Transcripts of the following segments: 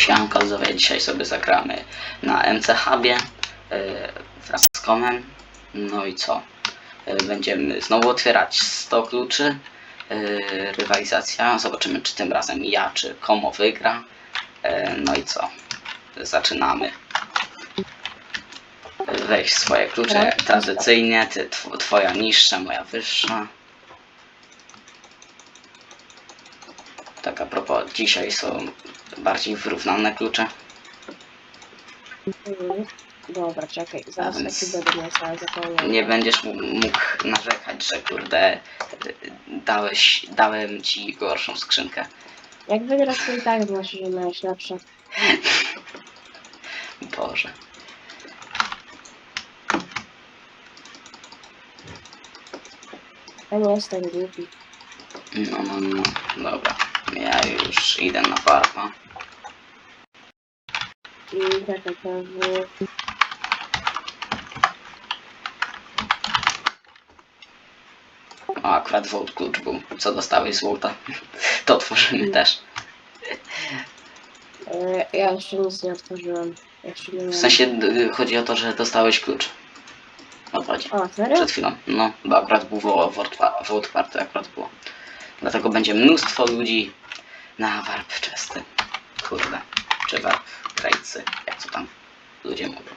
Siemanko, widzowie, dzisiaj sobie zagramy na MC Hubie yy, wraz z Komem. No i co? Yy, będziemy znowu otwierać 100 kluczy. Yy, rywalizacja. Zobaczymy, czy tym razem ja, czy Komo wygra. No i co? Zaczynamy. Weź swoje klucze tradycyjnie. Ty, tw twoja niższa, moja wyższa. Tak a propos, dzisiaj są bardziej wyrównane klucze. Mhm. Dobra, czekaj, zaraz A więc- taki będę miał całe zapełnione. Nie będziesz mógł mógł narzekać, że kurde y, dałeś, dałem ci gorszą skrzynkę. Jak wygrasz, to i tak znaczy, że miałeś lepsze. Boże. Ja nie jestem głupi. No, no, no. Dobra. Ja już idę na farma. I czekaj, to. O, akurat Volt klucz był. Co dostałeś z Volta? To otworzymy też. e, Ja jeszcze nic nie otworzyłem. Jeszcze nie W sensie y, chodzi o to, że dostałeś klucz. O serio? Przed chwilą. No, bo akurat był Volt Party, akurat było. Dlatego będzie mnóstwo ludzi na warp czesty. Kurde. Czy warp rejcy, jak to tam ludzie mówią.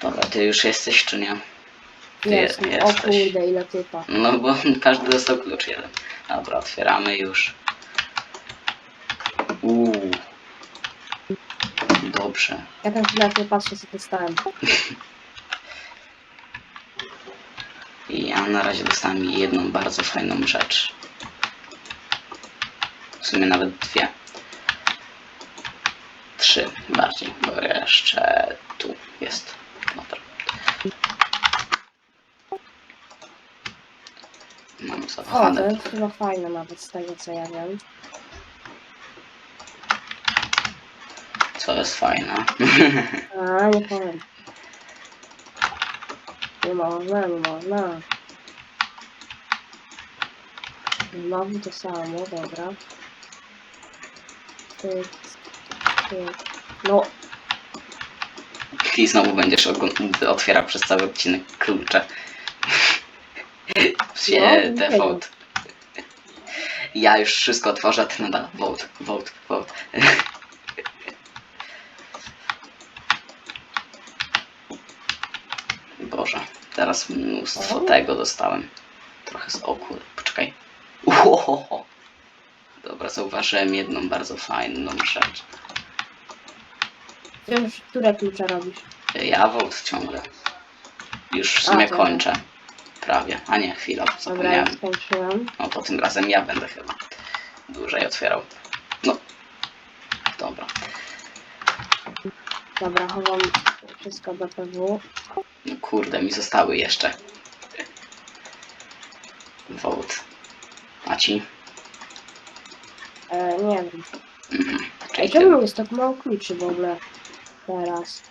Dobra, ty już jesteś, czy nie? Ty je- O jesteś. kurde, ile typa. No bo każdy dostał klucz jeden. Dobra, otwieramy już. Uuu. Dobrze. Ja tam chwilę nie patrzę, co dostałem. I ja na razie dostałem jedną bardzo fajną rzecz. W sumie nawet dwie. Trzy bardziej, bo jeszcze tu jest. Dobra. Mam O, to jest chyba fajne nawet z tego, co ja wiem. Co jest fajne. A, nie powiem. Nie można, nie można. Znowu to samo, dobra. No, I znowu będziesz otwierał przez cały odcinek klucze. Się No, default. Ja już wszystko otworzę, a ty nadal vote, vote, vote. Boże, teraz mnóstwo O. tego dostałem. Trochę z oku, poczekaj. Uhohoho. Zauważyłem jedną bardzo fajną rzecz. już które klucze robisz? Ja vote ciągle. Już w sumie A, kończę. Prawie. A nie, chwila, Dobra, zapomniałem. już skończyłem. No to tym razem ja będę chyba dłużej otwierał. No. Dobra. Dobra, chowam wszystko do PW. No kurde, mi zostały jeszcze. Vote. A ci? E, nie wiem. Ej, czemu jest tak mało kluczy w ogóle teraz?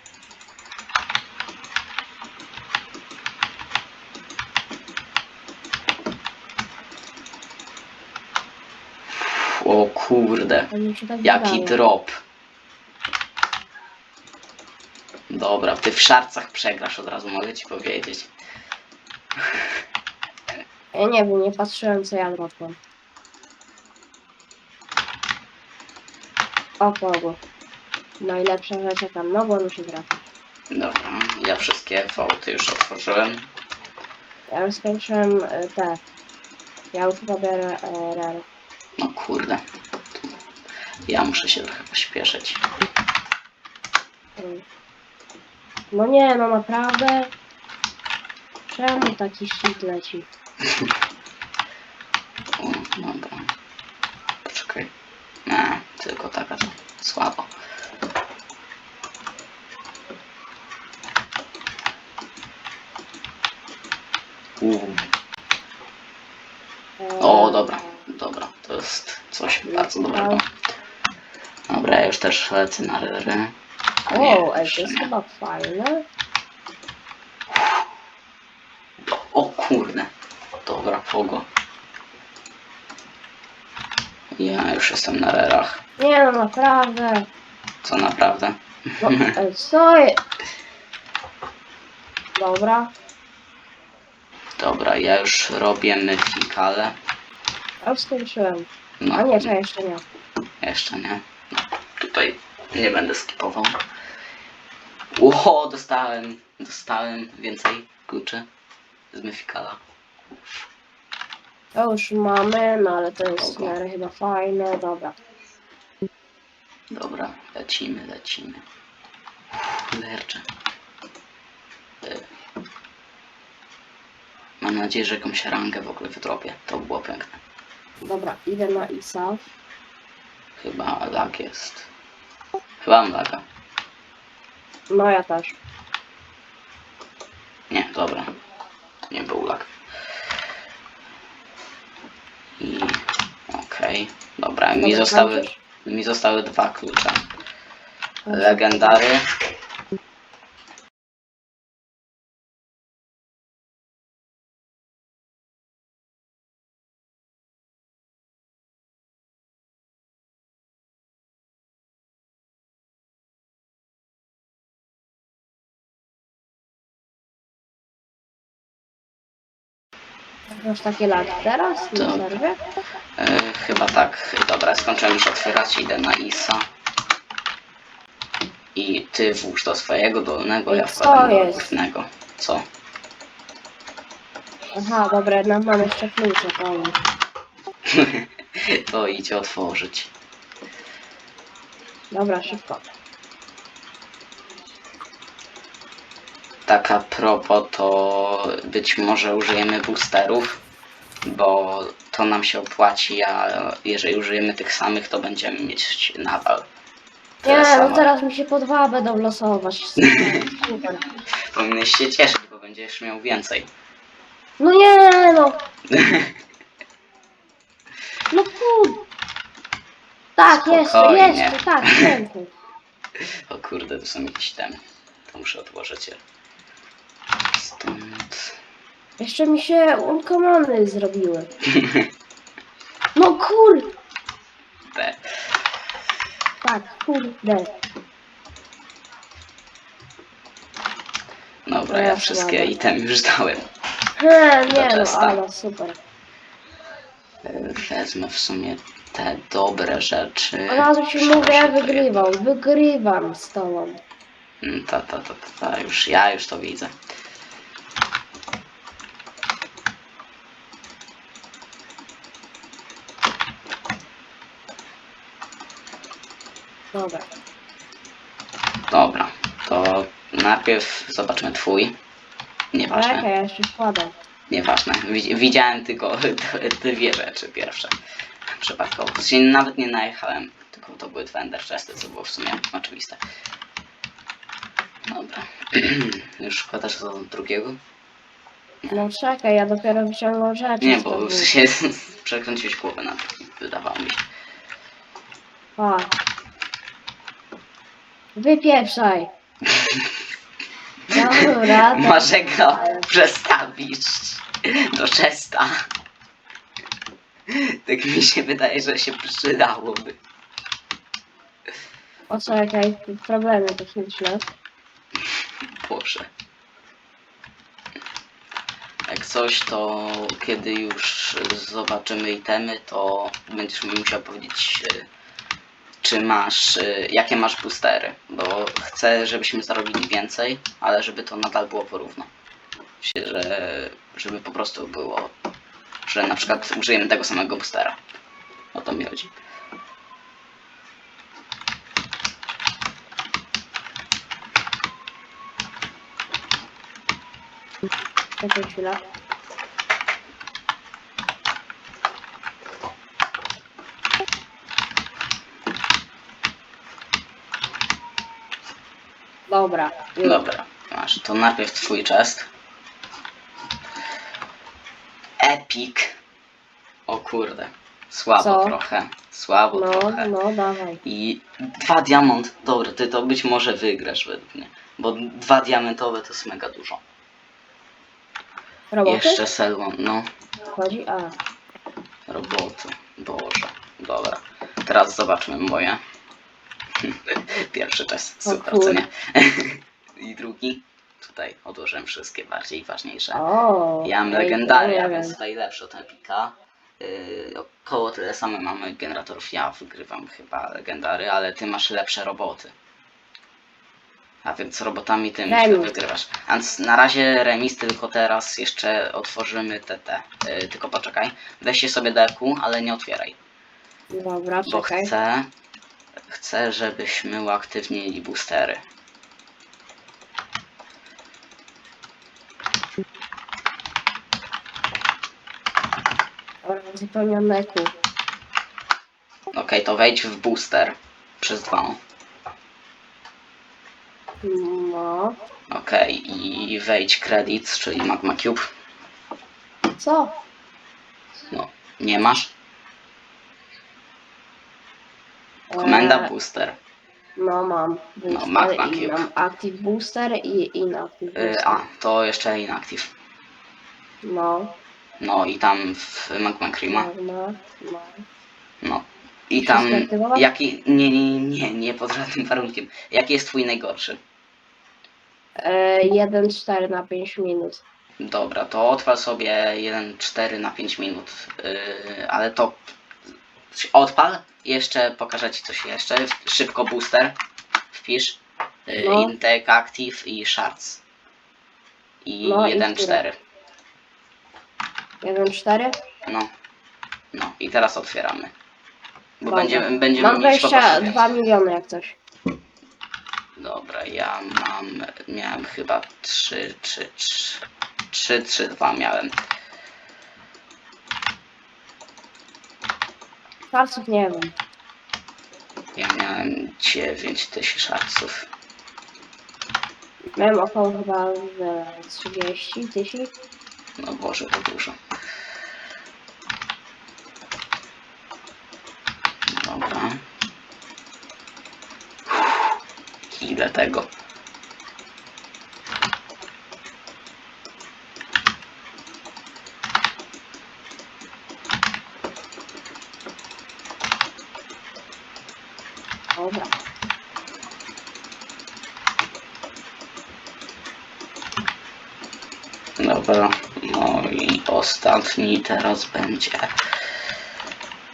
O kurde. To mi się tak Jaki wydaje. drop. Dobra, ty w szarcach przegrasz od razu, mogę ci powiedzieć. Ja nie wiem, nie patrzyłem co ja dropłem. O kogo? Najlepsza rzecz jaka mogła mi się trafić. Dobra, ja wszystkie voty już otworzyłem. Ja już skończyłem e, te. Ja już chyba biorę e. No kurde. Ja muszę się trochę pośpieszyć. Mm. No nie, no naprawdę. Czemu taki shit leci? O, dobra. Poczekaj. Nie, tylko taka to słabo. O, dobra, dobra, to jest coś bardzo dobrego. Dobra, ja już też lecę na ryry. O, ej, to jest chyba fajne. O kurde. Dobra, pogo. Ja już jestem na rerach. Nie no, naprawdę. Co naprawdę? No, co je... Dobra. Dobra, ja już robię myfikale. Ja już skończyłem. No, A nie, czekaj, jeszcze nie. jeszcze nie. No, tutaj nie będę skipował. Ło, dostałem, dostałem więcej kluczy z myfikala. To już mamy, no ale to jest w miarę chyba fajne, dobra. Dobra, lecimy, lecimy. Lerczę. Mam nadzieję, że jakąś rangę w ogóle wydrobię. To by było piękne. Dobra, idę na ISA. Chyba lag jest. Chyba mam laga. No ja też. Nie, dobra. Nie był lag. I okej. Dobra, mi Dobra, zostały, kończysz? mi zostały dwa klucze. Legendary. Masz takie lagi teraz? Na Tak. E, chyba tak. Dobra, skończyłem już otwierać, idę na ISA. I ty włóż do swojego dolnego, ja Co wkładam do jest? górnego. Co? Aha, dobra, jednak mam jeszcze klucze, nie. to idzie otworzyć. Dobra, szybko. Tak a propos, to być może użyjemy boosterów, bo to nam się opłaci, a jeżeli użyjemy tych samych, to będziemy mieć nadal. tyle Nie, samo. no teraz mi się po dwa będą losować. Super. Powinieneś się cieszyć, bo będziesz miał więcej. No nie, no. No kur... Tak, jeszcze, Spokojnie. jeszcze, tak, piękny. O kurde, to są jakieś temy. To muszę odłożyć je. Jeszcze mi się uncommony zrobiły. No kur... Te. Tak, kurde. Dobra, No ja wszystkie słabe. itemy już dałem. He, nie no, ale super. E, Wezmę w sumie te dobre rzeczy. Od razu ci mówię, ja to wygrywał. Wygrywam z tobą. Mm, Ta, ta, ta, ta, ta, już, ja już to widzę. Dobra. Dobra, to najpierw zobaczmy twój. Nieważne, Czekaj, ja jeszcze wkładam. nieważne. Wi- Widziałem tylko d- dwie rzeczy pierwsze. Przypadkowo. W sensie nawet nie najechałem, tylko to były dwa ender chesty, co było w sumie oczywiste. Dobra. Już wkładasz do drugiego? No czekaj, ja dopiero wyciągnął rzeczy. Nie, z bo tego. w sensie przekręciłeś głowę na wydawało mi się. A. Wypieprzaj. Dobra. Może go przestawić do czesta. Tak mi się wydaje, że się przydałoby. O czekaj, problemy techniczne. Boże. Jak coś, to kiedy już zobaczymy itemy, to będziesz mi musiał powiedzieć, y, czy masz, y, jakie masz boostery, bo chcę, żebyśmy zarobili więcej, ale żeby to nadal było porówno. Że, żeby po prostu było, że na przykład użyjemy tego samego boostera. O to mi chodzi. Czekaj chwilę. Dobra. Dobra, masz. To najpierw twój chest. Epic. O kurde. Słabo Co? trochę. Słabo No, trochę. no, dawaj. I dwa diamont. Dobra, ty to być może wygrasz według mnie. Bo dwa diamentowe to jest mega dużo. Roboty? Jeszcze Selwon, no. Chodzi? A. Roboty. Boże. Dobra. Teraz zobaczmy moje. Pierwszy czas, super, co nie? I drugi. Tutaj odłożyłem wszystkie bardziej ważniejsze. O, Ja mam ej, legendaria, nie więc tutaj lepszy od Epika. Yy, około tyle samo mamy generatorów. Ja wygrywam chyba legendary, ale ty masz lepsze roboty. A więc robotami ty myślę Remis. wygrywasz. A Więc na razie remis, tylko teraz jeszcze otworzymy TT. Yy, tylko poczekaj. Weź się sobie deku, ale nie otwieraj. Dobra, Bo czekaj. chcę, chcę, żebyśmy uaktywnili boostery. Zupełniam leku. Okej, to wejdź w booster przez dwa. No. Okej, i wejdź credits, czyli Magma Cube. Co? No, nie masz? Komenda Eee, booster. No mam. I Cube. mam Active Booster i Inactive Y, Booster. a, to jeszcze inactive. No. No i tam w Magma Creama. No, no. No. I tam. Wszystko aktywować? Jaki. Nie, nie, nie, nie pod żadnym warunkiem. Jaki jest twój najgorszy? Eee, 1-4 na 5 minut. Dobra, to odpal sobie 1.4 na 5 minut. Yy, ale to odpal. Jeszcze pokażę ci coś jeszcze. Szybko booster. Wpisz. Yy, No. Intake Active i Shards. I No i 1.4. 1-4? No. No i teraz otwieramy. Bo Dobra. będziemy, będziemy Mam mieć po prostu 22 miliony jak coś. Dobra, ja mam, miałem chyba 3, 3, 3, 3, 3, 2 miałem. Farców nie wiem. Ja miałem 9 tysięcy szarców. Miałem około chyba ze 30 tysięcy. No Boże, to dużo. Dobra. Ile tego? Dobra. Dobra, no i ostatni teraz będzie.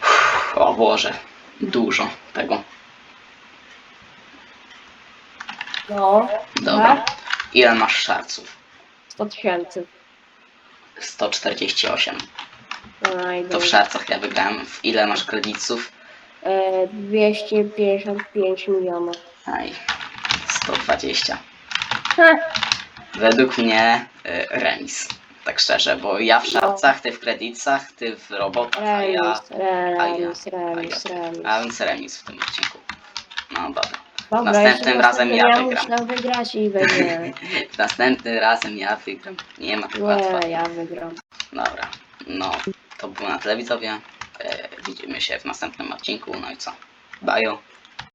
Uff, O Boże, dużo tego. No. Dobra. Tak? Ile masz szarców? 100 tysięcy. 148. No i To w szarcach ja wygrałem. W ile masz kredytów? E, 255 milionów. Aj, 120. Ha! Według mnie y, remis. Tak szczerze, bo ja w szarcach, ty w kredytach, ty w robotach, a ja. Remis, re- a ja- remis, a ja- remis. A więc remis w tym odcinku. No dobra. Dobra, następnym jeszcze razem ja wygram. muszę wygrać i wygram. Następnym razem ja wygram. Nie ma tak łatwo. Nie, ja wygram. Dobra. No, to było na tyle widzowie. E, widzimy się w następnym odcinku. No i co? Bajo.